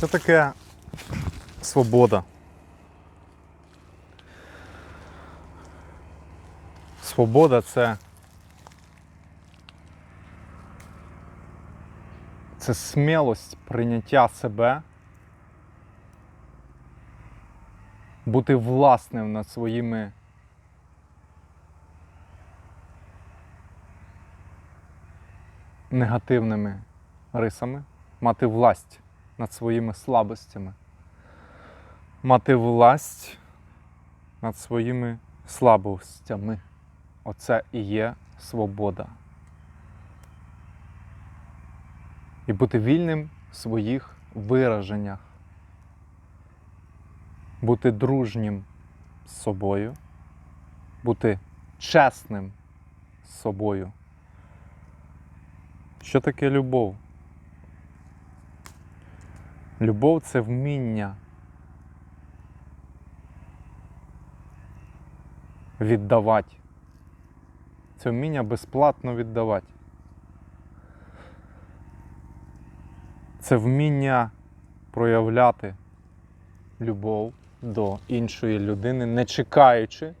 Що таке свобода? Свобода це. Це смілость прийняття себе, бути власним над своїми негативними рисами, мати власть над своїми слабостями, мати власть над своїми слабостями. Оце і є свобода. І бути вільним в своїх вираженнях, бути дружнім з собою, бути чесним з собою. Що таке любов? Любов це вміння віддавати. Це вміння безплатно віддавати. Це вміння проявляти любов до іншої людини, не чекаючи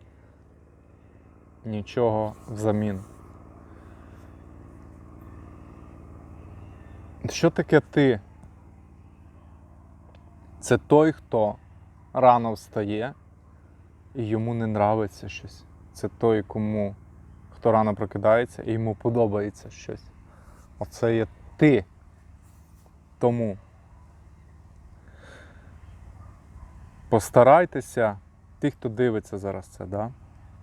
нічого взамін. Що таке ти? Це той, хто рано встає і йому не нравиться щось. Це той, кому хто рано прокидається і йому подобається щось. Оце є ти. Тому постарайтеся, ті, хто дивиться зараз це, да?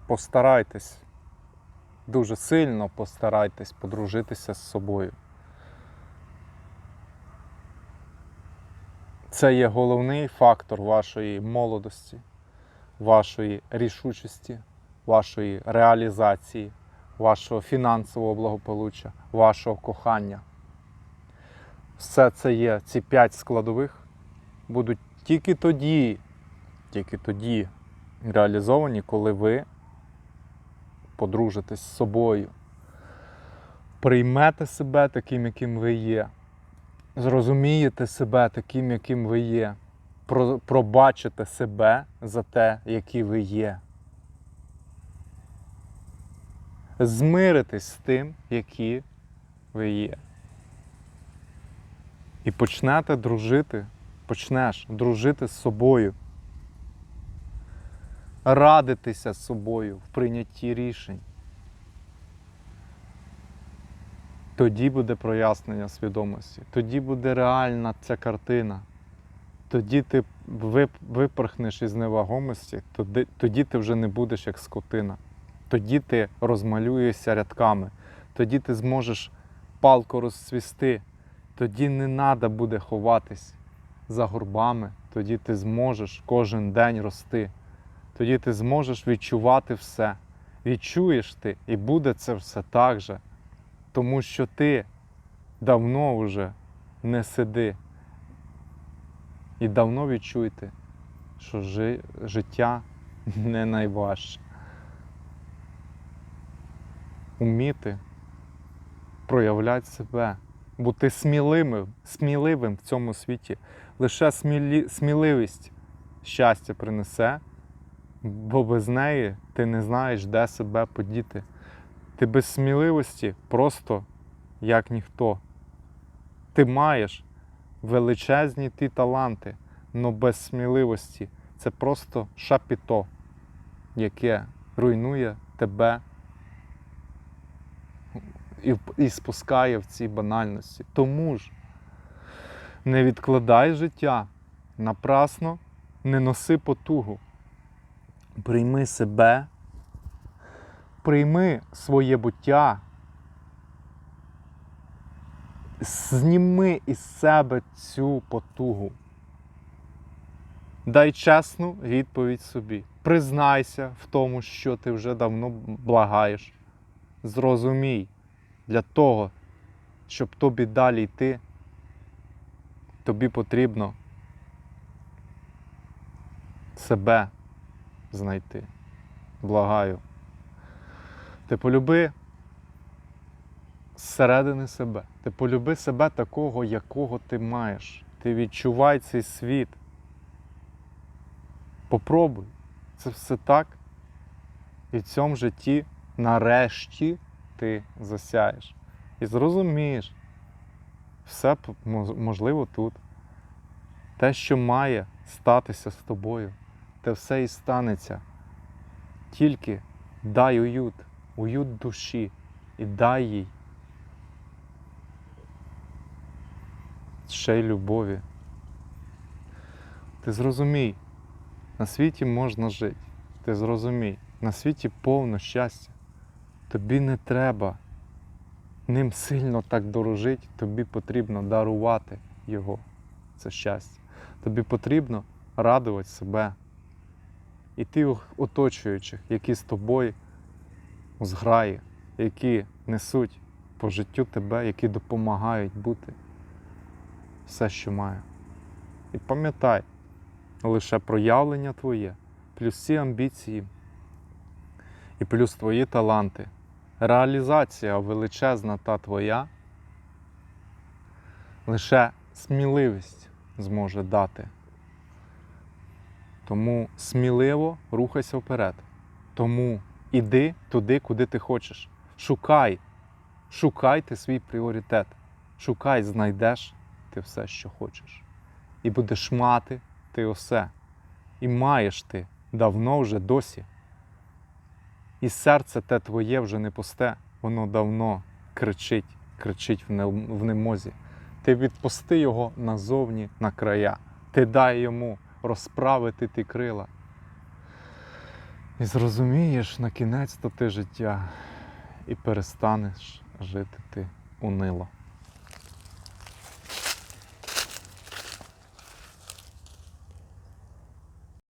постарайтесь, дуже сильно постарайтесь подружитися з собою. Це є головний фактор вашої молодості, вашої рішучості, вашої реалізації, вашого фінансового благополуччя, вашого кохання. Все це є, ці п'ять складових будуть тільки тоді, тільки тоді реалізовані, коли ви подружитесь з собою, приймете себе таким, яким ви є зрозумієте себе таким, яким ви є, про- пробачите себе за те, які ви є. Змиритесь з тим, які ви є. І почнете дружити, почнеш дружити з собою, радитися з собою в прийнятті рішень. Тоді буде прояснення свідомості, тоді буде реальна ця картина. Тоді ти випорхнеш із невагомості, тоді, тоді ти вже не будеш як скотина. Тоді ти розмалюєшся рядками, тоді ти зможеш палко розцвісти, тоді не треба буде ховатись за горбами, тоді ти зможеш кожен день рости, тоді ти зможеш відчувати все. Відчуєш ти, і буде це все так же тому що ти давно вже не сиди. І давно відчуйте, що жи- життя не найважче. Уміти проявляти себе, бути сміливим, сміливим в цьому світі. Лише смілі, сміливість щастя принесе, бо без неї ти не знаєш, де себе подіти. Ти без сміливості просто як ніхто. Ти маєш величезні ті таланти, але без сміливості це просто шапіто, яке руйнує тебе і, і спускає в ці банальності. Тому ж не відкладай життя напрасно, не носи потугу. Прийми себе прийми своє буття, зніми із себе цю потугу. Дай чесну відповідь собі. Признайся в тому, що ти вже давно благаєш. Зрозумій, для того, щоб тобі далі йти, тобі потрібно себе знайти. Благаю. Ти полюби зсередини себе. Ти полюби себе такого, якого ти маєш. Ти відчувай цей світ. Попробуй. Це все так. І в цьому житті нарешті ти засяєш. І зрозумієш, все можливо тут. Те, що має статися з тобою, те все і станеться. Тільки дай уют, уют душі і дай їй ще й любові. Ти зрозумій, на світі можна жити. Ти зрозумій, на світі повно щастя. Тобі не треба ним сильно так дорожити, тобі потрібно дарувати його, це щастя. Тобі потрібно радувати себе і тих оточуючих, які з тобою зграї, які несуть по життю тебе, які допомагають бути все, що маю. І пам'ятай, лише проявлення твоє, плюс всі амбіції і плюс твої таланти, реалізація величезна та твоя, лише сміливість зможе дати. Тому сміливо рухайся вперед. Тому іди туди, куди ти хочеш. Шукай, шукайте свій пріоритет. Шукай, знайдеш ти все, що хочеш. І будеш мати ти усе. І маєш ти давно вже досі. І серце те твоє вже не пусте, воно давно кричить, кричить в немозі. Ти відпусти його назовні на края. Ти дай йому розправити ті крила. І зрозумієш на кінець то ти життя, і перестанеш жити ти унило.